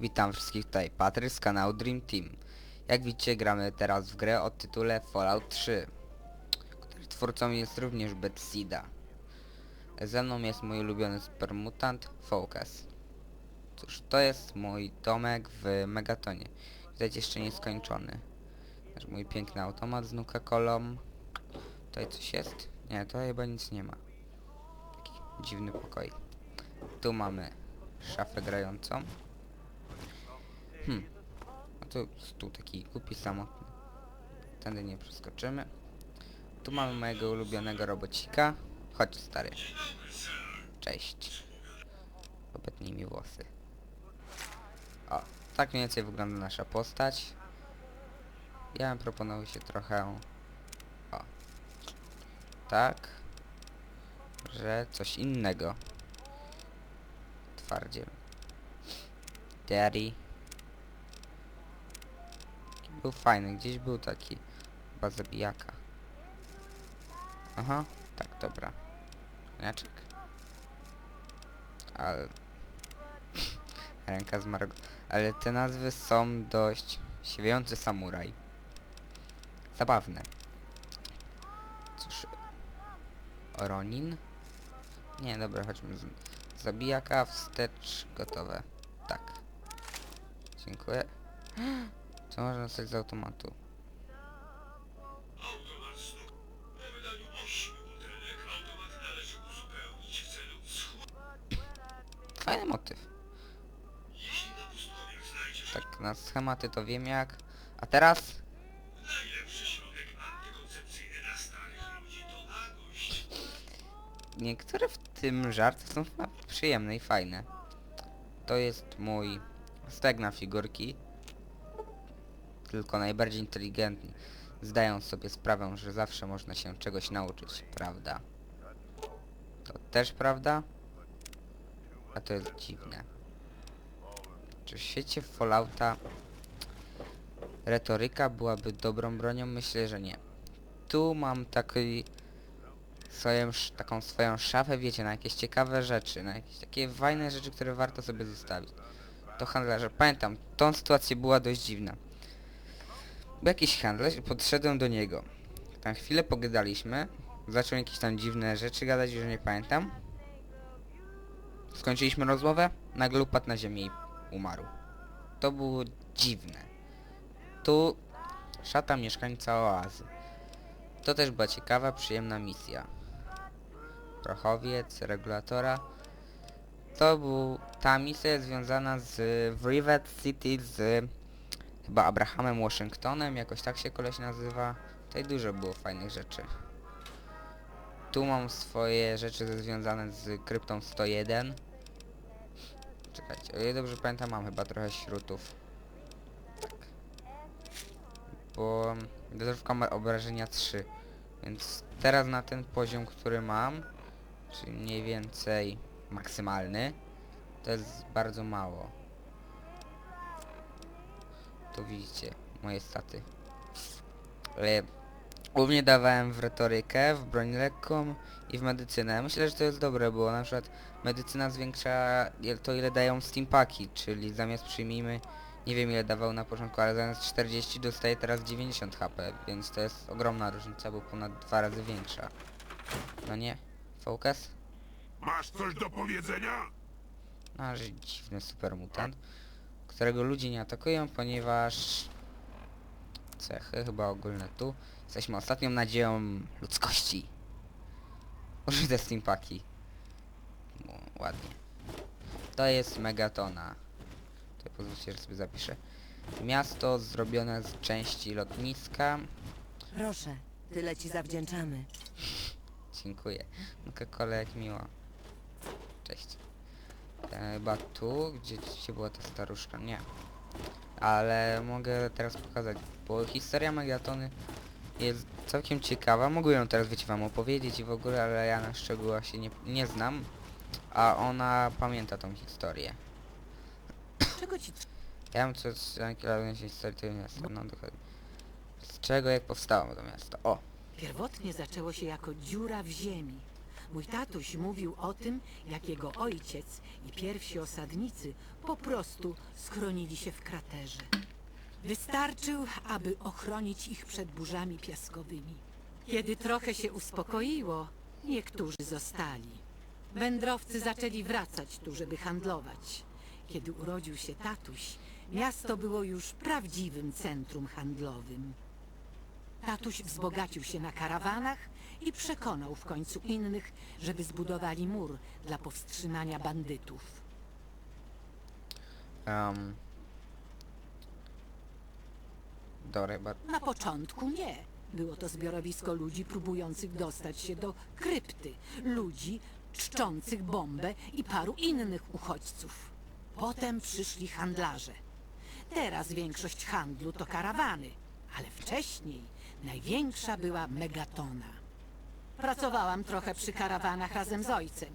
Witam wszystkich tutaj, Patryk z kanału Dream Team. Jak widzicie gramy teraz w grę o tytule Fallout 3, której twórcą jest również Bethesda. Ze mną jest mój ulubiony supermutant Focus. Cóż, to jest mój domek w Megatonie. Widać jeszcze nieskończony. Nasz mój piękny automat z Nuka-Colą. Tutaj coś jest? Nie, to chyba nic nie ma. Taki dziwny pokój. Tu mamy szafę grającą. Hmm. A tu stół taki głupi, samotny. Tędy nie przeskoczymy. Tu mamy mojego ulubionego robocika. Chodź stary. Cześć. Obetnij mi włosy. O, tak mniej więcej wygląda nasza postać. Ja bym proponował się trochę... O. Tak. Że coś innego. Twardziel. Daddy. Był fajny, gdzieś był taki. Chyba zabijaka. Aha, tak, dobra. Koniaczek. Ale... Ręka z Margo... Ale te nazwy są dość... Siewiejący samuraj. Zabawne. Cóż... Ronin? Nie, dobra, chodźmy z... Zabijaka, wstecz, gotowe. Tak. Dziękuję. Co można dostać z automatu? Automat znów. Po wydaniu 8 butelek automat należy uzupełnić w celu schłodzenia. Fajny motyw. Tak, na schematy to wiem jak. A teraz? Niektóre w tym żarty są przyjemne i fajne. To jest mój stek na figurki. Tylko najbardziej inteligentni zdają sobie sprawę, że zawsze można się czegoś nauczyć, prawda? To też prawda? A to jest dziwne. Czy w świecie Fallouta retoryka byłaby dobrą bronią? Myślę, że nie. Tu mam taki swoją, taką swoją szafę, wiecie, na jakieś ciekawe rzeczy, na jakieś takie fajne rzeczy, które warto sobie zostawić. To handlarze, pamiętam, tą sytuację była dość dziwna. Jakiś handlarz i podszedłem do niego. Tam chwilę pogadaliśmy, zaczął jakieś tam dziwne rzeczy gadać, już nie pamiętam. Skończyliśmy rozmowę, nagle upadł na ziemię i umarł. To było dziwne. Tu szata mieszkańca oazy. To też była ciekawa, przyjemna misja. Prochowiec, regulatora. To był ta misja związana z Rivet City z chyba Abrahamem Washingtonem, jakoś tak się koleś nazywa. Tutaj dużo było fajnych rzeczy. Tu mam swoje rzeczy związane z kryptą 101. Czekajcie, o ile dobrze pamiętam, mam chyba trochę śrutów. Tak. Bo dozorówka ma obrażenia 3. Więc teraz na ten poziom, który mam, czyli mniej więcej maksymalny, to jest bardzo mało. Tu widzicie moje staty. Ale głównie dawałem w retorykę, w broń lekką i w medycynę. Myślę, że to jest dobre, bo na przykład medycyna zwiększa to ile dają steampaki, czyli zamiast przyjmijmy, nie wiem ile dawał na początku, ale zamiast 40 dostaje teraz 90 HP, więc to jest ogromna różnica, bo ponad dwa razy większa. No nie? Focus? Masz coś do powiedzenia? No, że dziwny supermutant, którego ludzie nie atakują, ponieważ cechy chyba ogólne tu. Jesteśmy ostatnią nadzieją ludzkości. Użyte steampaki. No, ładnie. To jest megatona. To pozwólcie, że sobie zapiszę. Miasto zrobione z części lotniska. Proszę, tyle ci zawdzięczamy. Dziękuję. No kole jak miło. Cześć. E, Chyba tu, gdzie, gdzie była ta staruszka? Nie. Ale mogę teraz pokazać, bo historia Megatony jest całkiem ciekawa. Mogę ją teraz, wiecie, wam opowiedzieć i w ogóle, ale ja na szczegółach się nie, nie znam. A ona pamięta tą historię. Czego ci Ja wiem co z historii tego miasta, no dokładnie. Z czego jak powstało to miasto? O! Pierwotnie zaczęło się jako dziura w ziemi. Mój tatuś mówił o tym, jak jego ojciec i pierwsi osadnicy po prostu schronili się w kraterze. Wystarczył, aby ochronić ich przed burzami piaskowymi. Kiedy trochę się uspokoiło, niektórzy zostali. Wędrowcy zaczęli wracać tu, żeby handlować. Kiedy urodził się tatuś, miasto było już prawdziwym centrum handlowym. Tatuś wzbogacił się na karawanach i przekonał w końcu innych, żeby zbudowali mur dla powstrzymania bandytów. Um. Dobra, chyba Na początku nie. Było to zbiorowisko ludzi próbujących dostać się do krypty. Ludzi czczących bombę i paru innych uchodźców. Potem przyszli handlarze. Teraz większość handlu to karawany, ale wcześniej największa była megatona. Pracowałam trochę przy karawanach razem z ojcem.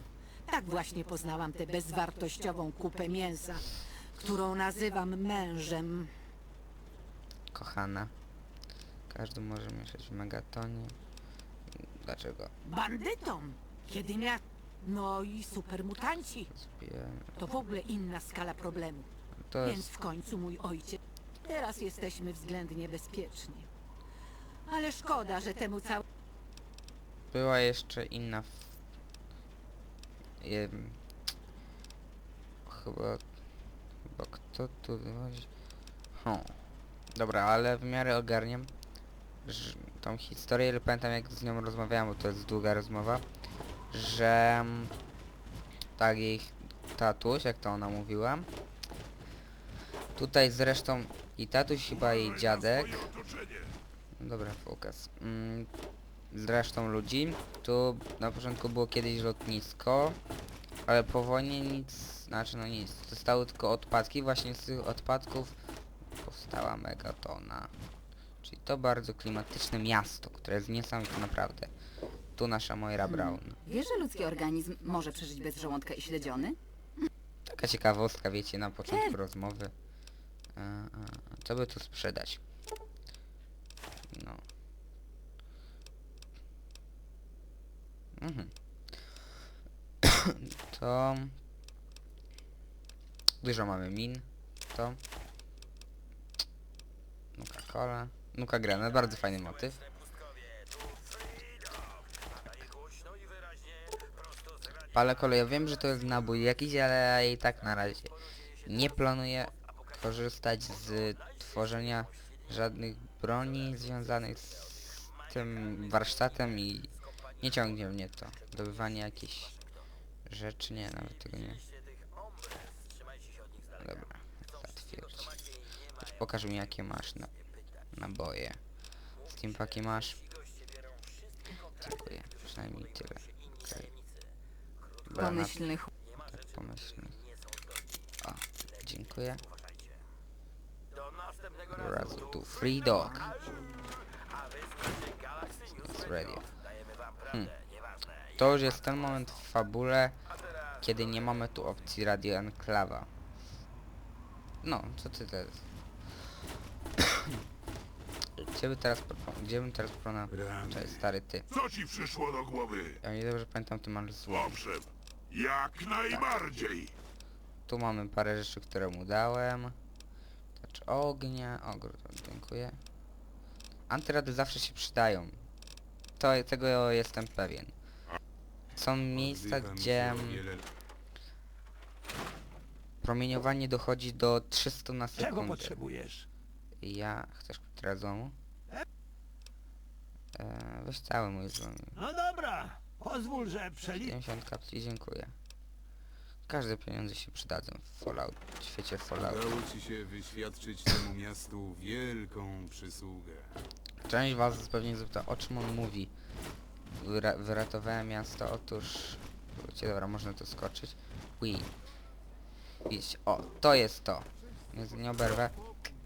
Tak właśnie poznałam tę bezwartościową kupę mięsa, którą nazywam mężem. kochana. Każdy może mieszać w megatonie. Dlaczego? Bandytom! Kiedy mia... No i supermutanci. To w ogóle inna skala problemu. To Więc jest... w końcu mój ojciec... Teraz jesteśmy względnie bezpieczni. Ale szkoda, że temu cał... Była jeszcze inna... F... Jem... Chyba... Chyba kto tu wychodzi? Hm. Dobra, ale w miarę ogarniam tą historię, ale pamiętam jak z nią rozmawiałem, bo to jest długa rozmowa, że mm, tak jej tatuś, jak to ona mówiła, tutaj zresztą i tatuś chyba jej dziadek, dobra fokus, mm, zresztą ludzi, tu na początku było kiedyś lotnisko, ale po wojnie nic, znaczy no nic, zostały tylko odpadki, właśnie z tych odpadków powstała megatona. Czyli to bardzo klimatyczne miasto, które jest niesamowite naprawdę. Tu nasza Moira Brown. Wiesz, że ludzki organizm może przeżyć bez żołądka i śledziony? Taka ciekawostka, wiecie, na początku rozmowy. A, a, a, co by tu sprzedać? No. Mhm. to... Dużo mamy min. To... Nuka Cola. Nuka Granat, bardzo fajny motyw. Palę kolej, ja wiem, że to jest nabój jakiś, ale i tak na razie nie planuję korzystać z tworzenia żadnych broni związanych z tym warsztatem i nie ciągnie mnie to. Zdobywanie jakichś rzeczy, nie, nawet tego nie. Dobra, zatwierdź. Pokaż mi jakie masz na, naboje. Steampaki masz? Dziękuję, przynajmniej tyle. Okay. Pomyślny ch... Tak pomyślnych. O, dziękuję. Raz, tu, free dog. Jest radio. Hmm. To już jest ten moment w fabule, kiedy nie mamy tu opcji radio enklawa. No, co ty teraz? Gdzie by teraz Gdzie bym teraz proponał? Cześć, stary ty. Co ci przyszło do głowy? Ja nie dobrze pamiętam, ty masz zło. Owszem, jak najbardziej. Tu mamy parę rzeczy, które mu dałem. Tacz ognia, ogród, dziękuję. Antyrady zawsze się przydają. To, tego jestem pewien. Są miejsca, gdzie promieniowanie dochodzi do 300 na Czego sekundę. potrzebujesz? Ja... Chcesz teraz złomu? Eee, weź cały mój złom. No dobra, pozwól, że przeli... 50 kapci, dziękuję. Każde pieniądze się przydadzą w Fallout, w świecie Fallout. Udało ci się wyświadczyć temu miastu wielką przysługę. Część was pewnie zapyta, o czym on mówi. Wyra wyratowałem miasto, otóż... Wiecie, dobra, można to skoczyć. Ui. Widzicie, o, to jest to. Nie, nie oberwę.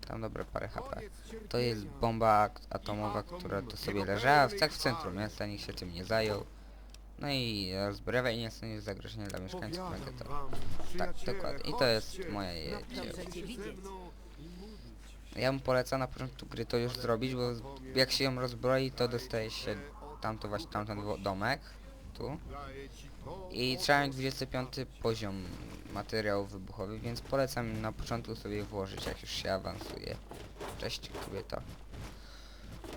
Tam dobre parę HP. To jest bomba atomowa, która tu sobie leżała tak w centrum miasta, nikt się tym nie zajął. No i rozbrywa i nie stanowi zagrożenia dla mieszkańców Megaton. Tak, dokładnie. I to jest moje widzieć. Ja bym polecał na początku gry to już zrobić, bo jak się ją rozbroi, to dostaje się tamto właśnie tamten domek. prostu. I trzeba mieć 25 poziom materiałów wybuchowych, więc polecam na początku sobie włożyć, jak już się awansuje. Cześć, kobieto.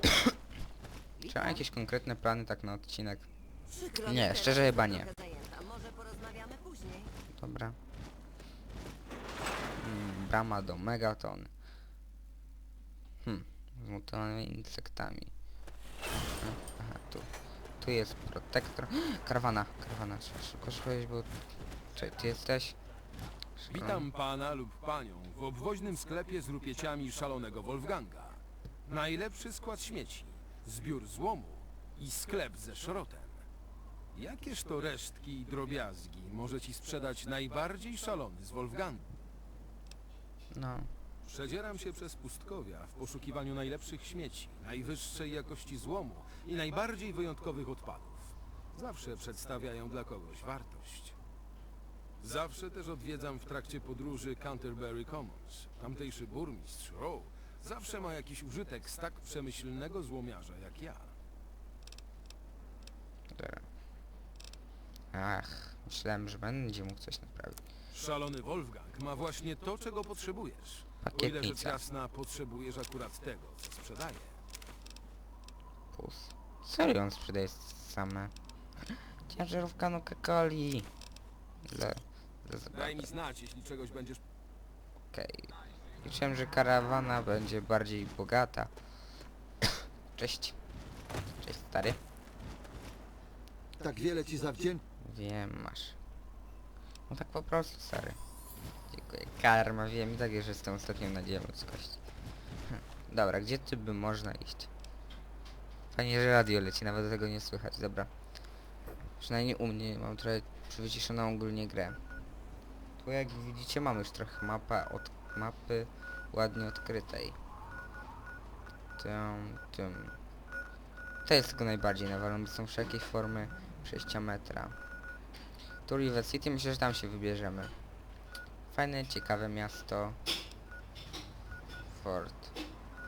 Trzeba jakieś konkretne plany tak na odcinek. Nie, szczerze chyba nie. Dobra. Mm, brama do megaton. Hmm, z mutowanymi insektami. Aha, tu. Tu jest protektor. Karwana, karwana, trzeba szybko szukać, bo... Czy ty jesteś? Szybko. Witam pana lub panią w obwoźnym sklepie z rupieciami szalonego Wolfganga. Najlepszy skład śmieci, zbiór złomu i sklep ze szrotem. Jakież to resztki i drobiazgi może ci sprzedać najbardziej szalony z Wolfganga? No, Przedzieram się przez pustkowia w poszukiwaniu najlepszych śmieci, najwyższej jakości złomu i najbardziej wyjątkowych odpadów. Zawsze przedstawiają dla kogoś wartość. Zawsze też odwiedzam w trakcie podróży Canterbury Commons. Tamtejszy burmistrz Rowe zawsze ma jakiś użytek z tak przemyślnego złomiarza jak ja. dobra. Ach, myślałem, że będzie mógł coś naprawić. Szalony Wolfgang ma właśnie to, czego potrzebujesz. O ile rzecz Pakietnica. jasna potrzebujesz akurat tego, co sprzedaje. Pus. Serio on sprzedaje same. Ciężarówka Nuka-Coli. Za, za zabawę. Daj mi znać, jeśli czegoś będziesz Okej. Liczyłem, że karawana będzie bardziej bogata. Cześć. Cześć stary. Tak wiele ci zawdzięczam. Wiem, masz. No tak po prostu, stary. Karma, wiem i tak, że jestem ostatnią nadzieją ludzkości. Hm. Dobra, gdzie ty by można iść? Fajnie, że radio leci, nawet tego nie słychać, dobra. Przynajmniej u mnie mam trochę wyciszoną ogólnie grę. Tu jak widzicie mamy już trochę mapa od mapy ładnie odkrytej. Tym, tym. To jest tylko najbardziej nawalone, są wszelkie formy przejścia metra. Tu River City, myślę, że tam się wybierzemy. Fajne, ciekawe miasto. Fort.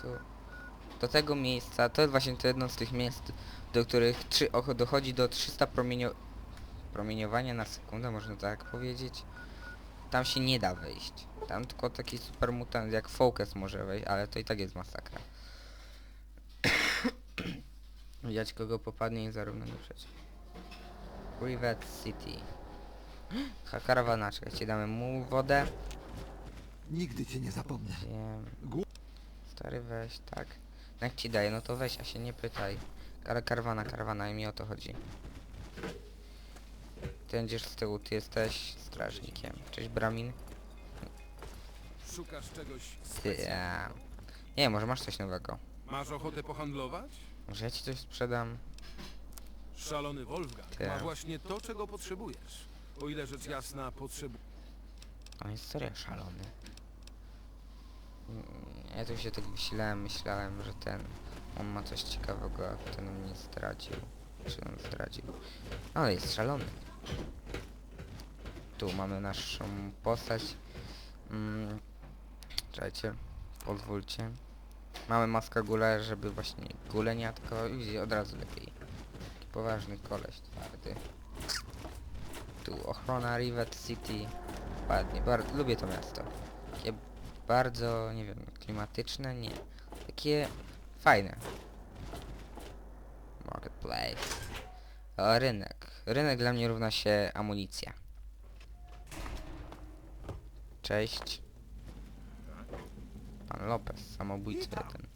Tu. Do tego miejsca, to jest właśnie to jedno z tych miejsc, do których trzy, och, dochodzi do 300 promienio, promieniowania na sekundę, można tak powiedzieć. Tam się nie da wejść. Tam tylko taki super mutant jak Focus może wejść, ale to i tak jest masakra. Widać kogo popadnie i zarówno do przeciw. Rivet City. Ha, karawana, czekajcie, damy mu wodę. Nigdy cię nie zapomnę. Wiem. Stary weź, tak. Jak ci daję, no to weź, a się nie pytaj. Kar karwana, karwana i mi o to chodzi. Ty będziesz z tyłu, ty jesteś strażnikiem. Cześć Bramin. Szukasz czegoś Ty, ja. Nie, może masz coś nowego. Masz ochotę pohandlować? Może ja ci coś sprzedam? Szalony Wolfgang ma właśnie to, czego potrzebujesz. O ile rzecz jasna potrzebujesz. On jest serio szalony. Mm, Ja tu się tak wysilałem, myślałem, że ten... On ma coś ciekawego, a ten mnie zdradził. Czy on zdradził? Ale jest szalony. Tu mamy naszą postać. Mm, czekajcie, pozwólcie. Mamy maskę gule, żeby właśnie gule nie atakował i widzicie, od razu lepiej. Taki poważny koleś twardy. Tu ochrona Rivet City. Ładnie, bardzo lubię to miasto. Takie bardzo, nie wiem, klimatyczne, nie. Takie fajne. Marketplace. O, rynek. Rynek dla mnie równa się amunicja. Cześć. Pan Lopez, samobójca jeden.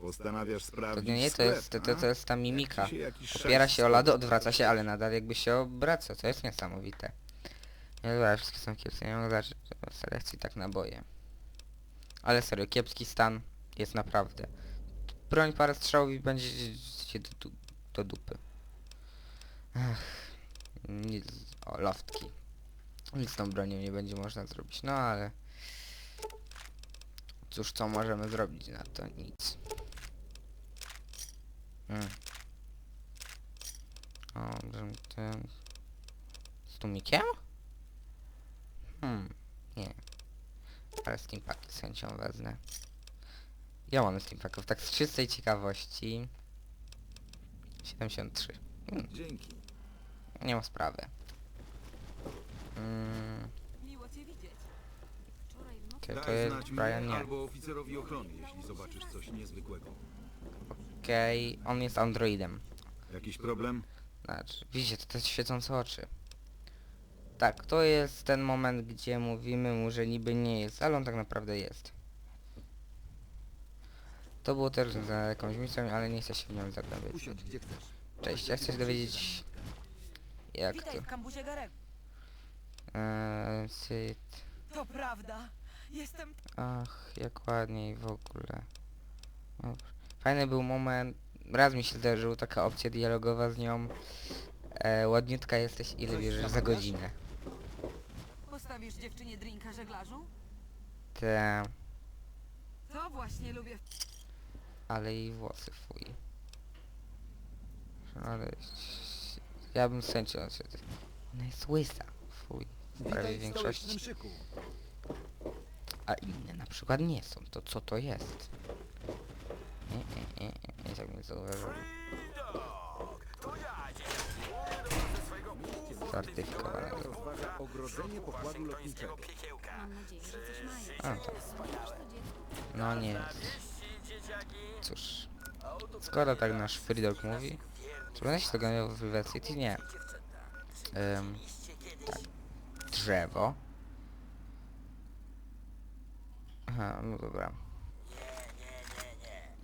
Postanawiasz To sprawdzić nie, to sklep, jest, to, to, a? to jest ta mimika. Jakiś Opiera się o lado, schodów odwraca się, ale nadal jakby się obraca, to jest niesamowite. Nie dobra, wszystkie są kiepskie, nie mogę zacząć selekcji tak naboje. Ale serio, kiepski stan jest naprawdę. Broń parę strzałów i będzie się do, du- do dupy. Ech, nic, o, loftki. Nic z tą bronią nie będzie można zrobić, no ale... Cóż, co możemy zrobić na to? Nic. Mm. O, ten... Z tumikiem? Hmm, nie. Ale steampaki z chęcią wezmę. Ja mam steampaków, tak z czystej ciekawości. 73. Hmm. Dzięki. Nie ma sprawy. Mm, Miło cię widzieć. okej, to Daj jest znać Brian, mnie nie. albo oficerowi ochrony, jeśli zobaczysz coś niezwykłego. Okej, on jest androidem. Jakiś problem? Znaczy, widzicie, to te świecące oczy. Tak, to jest ten moment, gdzie mówimy mu, że niby nie jest, ale on tak naprawdę jest. To było też związane z jakąś misją, ale nie chcę się w nią zagłębiać. Usiądź gdzie chcesz. Cześć, ja chcę się dowiedzieć... Jak to? Witaj w. Eee, syt... To prawda. Jestem Ach, jak ładniej w ogóle. Dobrze. Fajny był moment. Raz mi się zdarzył taka opcja dialogowa z nią. E, ładniutka jesteś, ile Coś bierzesz za godzinę? Postawisz dziewczynie drinka żeglarzu? Te, To właśnie lubię. ale jej włosy, fuj. Ale... Ja bym chęcią się... Ona jest łysa, fuj. W prawie Witaj w większości. stołecznym szyku. A inne na przykład nie są. To co to jest? Nie, nie, nie, nie, tak mnie zauważył. Certyfikowanego. Ogrodzenie pokładu lotniczego. A, to. No nie. Cóż. Skoro tak nasz Freedog mówi, czy będę się tego miał w River? Nie. Ym, tak. Drzewo. Aha, no dobra.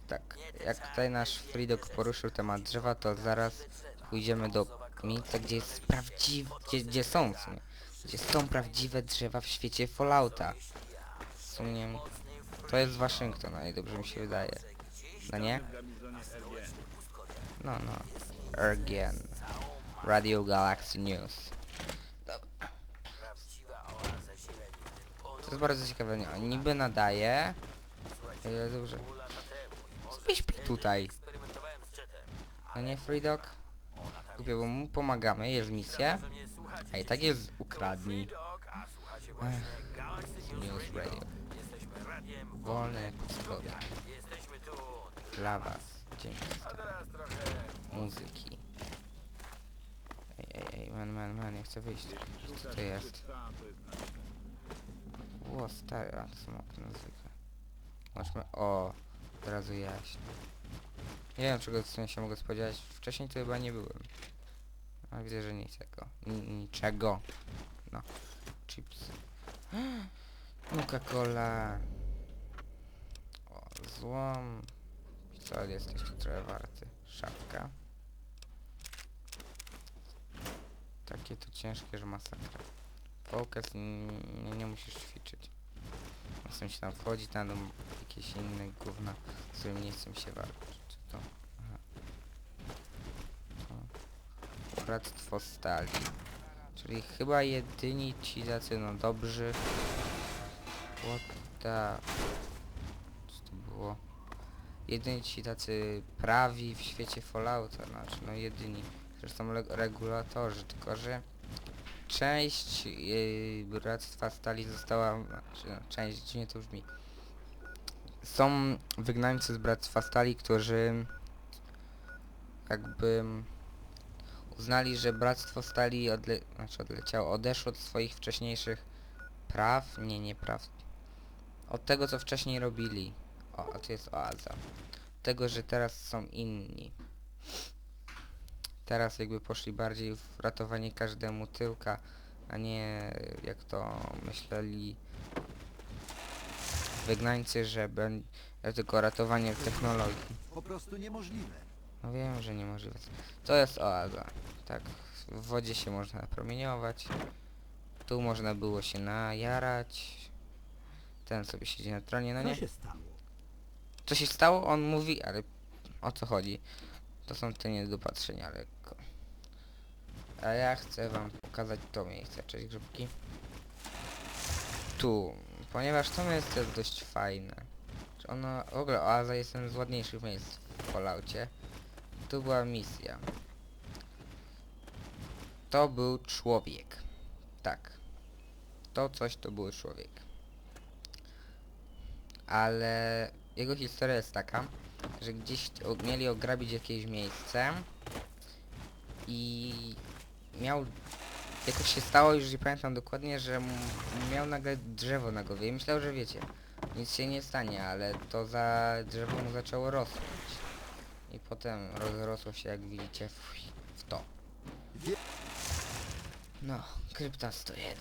Tak, jak tutaj nasz Freedog poruszył temat drzewa, to zaraz pójdziemy do miejsca, gdzie jest prawdziwe, gdzie, gdzie są w sumie, gdzie są prawdziwe drzewa w świecie Fallouta. W sumie to jest Waszyngton, najdobrze mi się wydaje. No nie? No, no. Ergen. Radio Galaxy News. Dobra. To jest bardzo ciekawe, niby nadaje. Ale dobrze. Tutaj. No nie, Freedog? Głupio, bo mu pomagamy, jest misja. A i tak jest ukradnij. Ech, News Radio. Wolne zgody. Dla was. Dzięki. Muzyki. Ej, ej, ej, man, man, man, nie chcę wyjść. Co to jest? Ło, stary, a to są okna o, od razu jaśno. Nie wiem czego w sumie się mogę spodziewać. Wcześniej to chyba nie byłem. Ale widzę, że niczego. Ni- niczego. No. Chips. Coca-Cola. O, złom. Pistolet jest jeszcze trochę warty. Szafka. Takie to ciężkie, że masakra. Focus nie, nie musisz ćwiczyć. Czasem się tam wchodzi, tam jakieś inne gówna, z którym nie chcę się walczyć. Czy to? Aha. To. Bractwo Stali. Czyli chyba jedyni ci tacy no dobrzy. What the... Co to było? Jedyni ci tacy prawi w świecie Fallouta, znaczy no jedyni. Zresztą regulatorzy, tylko że część yy, Bractwa Stali została, znaczy no, część, dziwnie to brzmi. Są wygnańcy z Bractwa Stali, którzy jakby uznali, że Bractwo Stali odle znaczy odleciało, odeszło od swoich wcześniejszych praw, nie, nie praw, od tego co wcześniej robili. O, a tu jest oaza. Tego, że teraz są inni. Teraz jakby poszli bardziej w ratowanie każdemu tyłka, a nie jak to myśleli wygnańcy, że będzie tylko ratowanie technologii. Po prostu niemożliwe. No wiem, że niemożliwe. To jest oaza. Tak, w wodzie się można promieniować. Tu można było się najarać. Ten sobie siedzi na tronie, no Co nie? się stało? Co się stało? On mówi, ale o co chodzi? To są te niedopatrzenia lekko. A ja chcę wam pokazać to miejsce. Cześć grzybki. Tu, ponieważ to miejsce jest dość fajne. Czy Ono, w ogóle oaza jest jednym z ładniejszych miejsc w Falloutie. Tu była misja. To był człowiek. Tak. To coś to był człowiek. Ale jego historia jest taka, że gdzieś mieli ograbić jakieś miejsce i miał... Jakoś się stało, już nie pamiętam dokładnie, że miał nagle drzewo na głowie i myślał, że wiecie, nic się nie stanie, ale to za drzewo mu zaczęło rosnąć. I potem rozrosło się, jak widzicie, w, w to. No, krypta 101.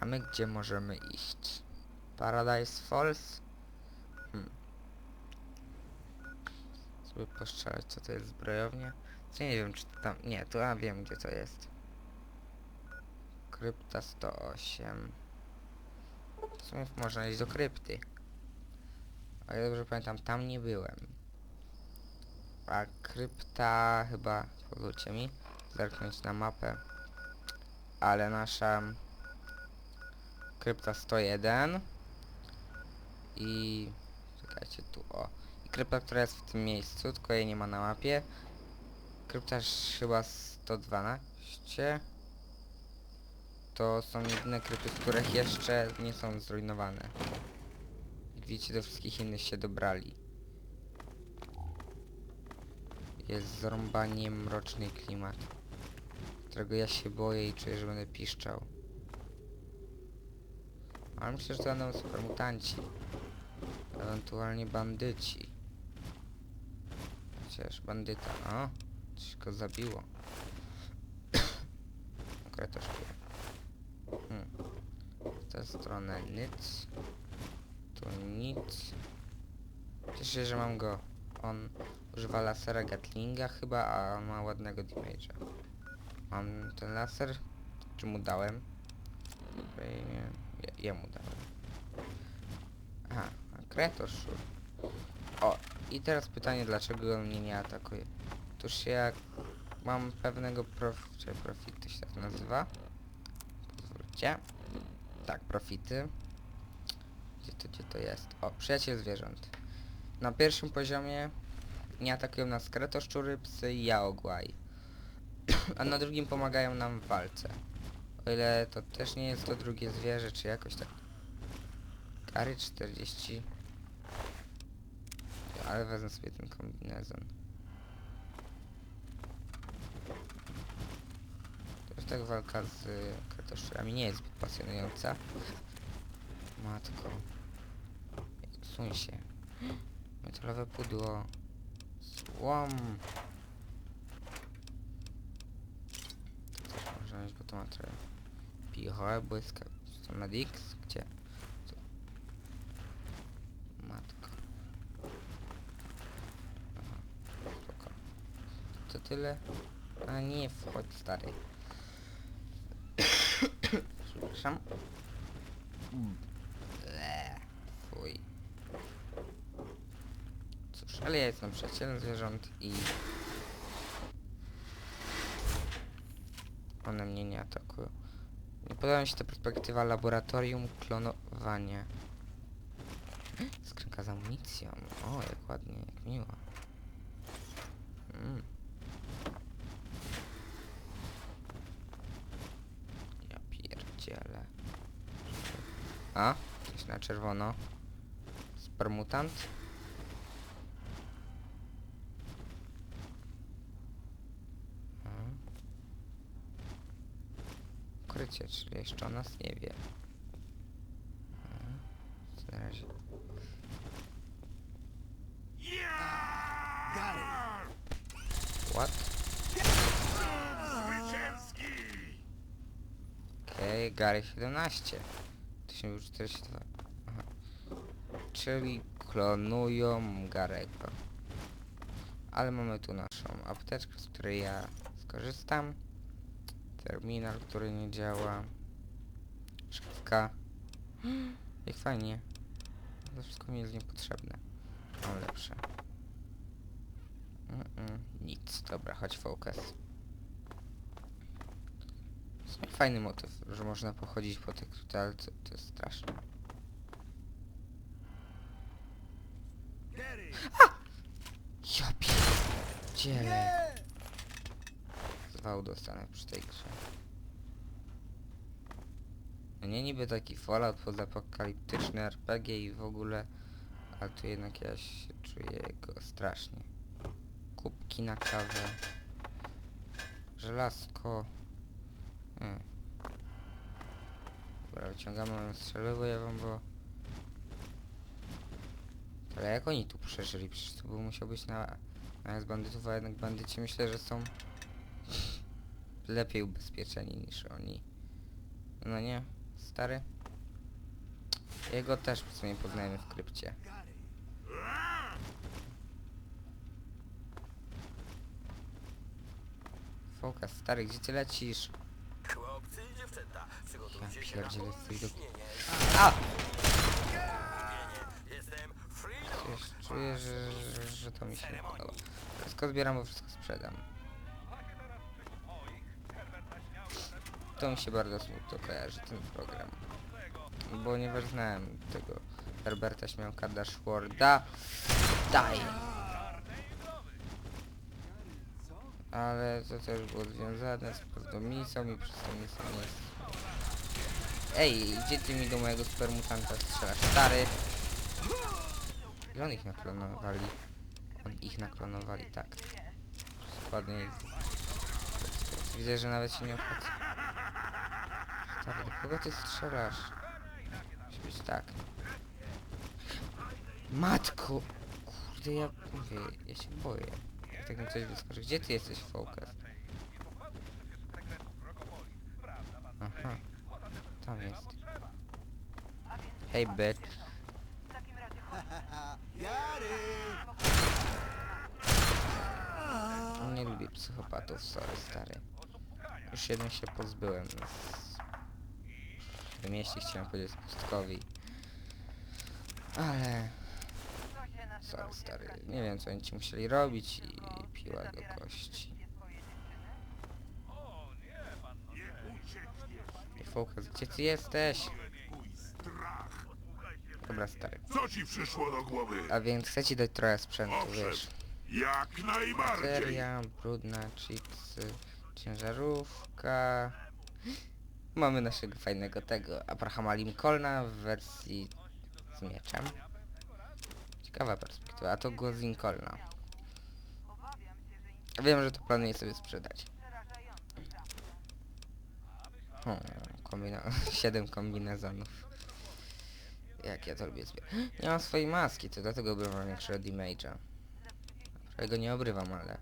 A my gdzie możemy iść? Paradise Falls? Hmm. Sobie postrzelać, co to jest zbrojownia? Co nie wiem, czy to tam... Nie, to ja wiem, gdzie to jest. Krypta 108. W sumie można iść do krypty. O dobrze pamiętam, tam nie byłem. A krypta chyba... Pozwólcie mi zerknąć na mapę. Ale nasza... Krypta 101 i czekajcie tu o. I krypta, która jest w tym miejscu, tylko jej nie ma na mapie. Krypta chyba 112 to są jedyne krypty, z których jeszcze nie są zrujnowane widzicie do wszystkich innych się dobrali jest zrąbanie mroczny klimat którego ja się boję i czuję, że będę piszczał ale myślę, że to będą super mutanci. Ewentualnie bandyci. Chociaż bandyta, o! Coś go zabiło. Czuję. Hmm. W tę stronę nic. Tu nic. Cieszę się, że mam go. On używa lasera Gatlinga chyba, a ma ładnego damage'a. Mam ten laser, czy mu dałem? Nie. Je, jemu dałem. Aha, a Kretoszur. O, i teraz pytanie, dlaczego on mnie nie atakuje? Otóż jak mam pewnego prof... czy profity się tak nazywa? Pozwólcie. Tak, profity. Gdzie to, gdzie to jest? O, przyjaciel zwierząt. Na pierwszym poziomie nie atakują nas kretoszczury, psy i jaogłaj. A na drugim pomagają nam w walce. O ile to też nie jest to drugie zwierzę, czy jakoś tak. Kary 40. Ale wezmę sobie ten kombinezon. Już tak walka z kretoszczurami nie jest zbyt pasjonująca. Matko. Suń się. Metalowe pudło. Słom. To też można mieć, bo to ma trochę Pichole, błyska. Co Medix? Gdzie? Co? Matko. Aha, spoko. To tyle? A nie wchodź stary. Przepraszam. Eee, fuj. Cóż, ale ja jestem przyjacielem zwierząt i... One mnie nie atakują. Nie podoba mi się ta perspektywa laboratorium klonowania. Skrzynka z amunicją. O, jak ładnie, jak miło. Mm. Ja pierdzielę. A? Coś na czerwono. Spermutant? Mhm. Czyli jeszcze o nas nie wie. Co Na razie. What? Okej, Gary 17. 1042. Aha. Czyli klonują Garego. Ale mamy tu naszą apteczkę, z której ja skorzystam. Terminal, który nie działa. Szafka. Jak fajnie. To wszystko mi jest niepotrzebne. Mam lepsze. Mm -mm, nic. Dobra, chodź focus. Fajny motyw, że można pochodzić po tych tutaj, ale to, to jest straszne. Ja pierdzielę. Zwał dostanę przy tej grze. No nie niby taki Fallout pozapokaliptyczny RPG i w ogóle, ale tu jednak ja się czuję go strasznie. Kubki na kawę. Żelazko. Hmm. Dobra, wyciągamy strzelę wam, bo... Ale jak oni tu przeżyli? Przecież to był musiał być na... Na z bandytów, a jednak bandyci myślę, że są... Lepiej ubezpieczeni niż oni. No nie, stary? Jego też w sumie poznajemy w krypcie. Fokas, stary, gdzie ty lecisz? Chłopcy i dziewczęta, Ja przygotujcie się na pierdzielę, stoi do... A! Jestem Freedom. Przecież czuję, że, że, że to mi się nie podoba. Wszystko zbieram, bo wszystko sprzedam. To mi się bardzo smutno kojarzy, ten program. Ponieważ znałem tego Herberta Śmiałka Dashwarda. Daj! Ale to też było związane z misją i przez misję nie jest... Ej, gdzie ty mi do mojego supermutanta strzelasz? Stary! I on ich naklonowali. On ich naklonowali, tak. Składnie ich. Widzę, że nawet się nie opłaca. Stary, do kogo ty strzelasz? Musi być tak. Matko! Kurde, ja mówię, ja się boję. Jak tak mi coś wyskoczy. Gdzie ty jesteś, Focus? Aha. Tam jest. Hej, bitch. Nie lubię psychopatów, sorry, stary. Już jeden się pozbyłem. Z... W mieście chciałem powiedzieć pustkowi. Ale... Sorry, stary. Nie wiem, co oni ci musieli robić i piła do kości. Ej, Focus, gdzie ty jesteś? Dobra, stary. Co ci przyszło do głowy? A więc chcę ci dać trochę sprzętu, wiesz. Jak najbardziej. Seria, brudna, chipsy, ciężarówka. Mamy naszego fajnego tego Abrahama Lincolna w wersji z mieczem. Ciekawa perspektywa, a to głos Lincolna. Wiem, że to planuję sobie sprzedać. Hmm, kombina 7 kombinezonów. Jak ja to lubię zbierać. Nie mam swojej maski, to dlatego ubrywam większego damage'a. Prawie go nie obrywam, ale...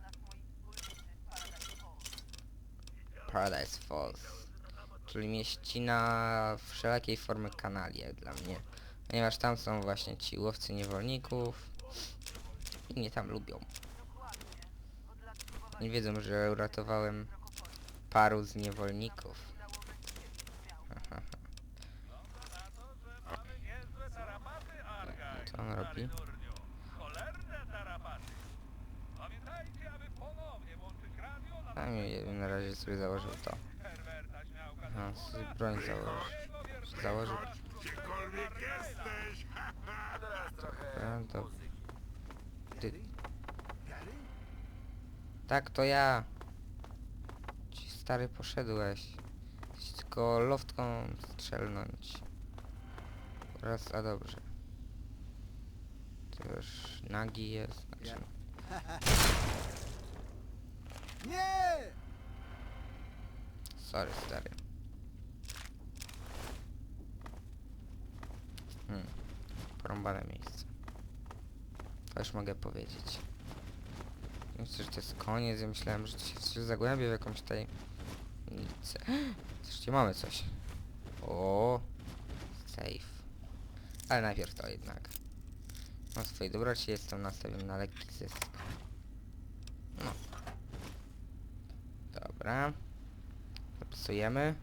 Paradise Falls. Czyli mieścina wszelakiej formy kanali, jak dla mnie. Ponieważ tam są właśnie ci łowcy niewolników. I mnie tam lubią. Nie wiedzą, że uratowałem paru z niewolników. Co on robi? Na razie sobie założył to. No, sobie broń założył. Założył. Gdziekolwiek jesteś. Dobra, to... Ty... Tak, to ja. Ci stary poszedłeś. Chcesz tylko loftką strzelnąć. Raz, a dobrze. To już nagi jest. Znaczy, Nie! sorry, stary. Hmm. Porąbane miejsce. To już mogę powiedzieć. Myślę, że to jest koniec. Ja myślałem, że to się coś zagłębia w jakąś tajemnicę. Zresztą mamy coś. O, safe. Ale najpierw to jednak. Mam swojej dobroci, jestem nastawiony na lekki zysk. No. Dobra. Zapisujemy.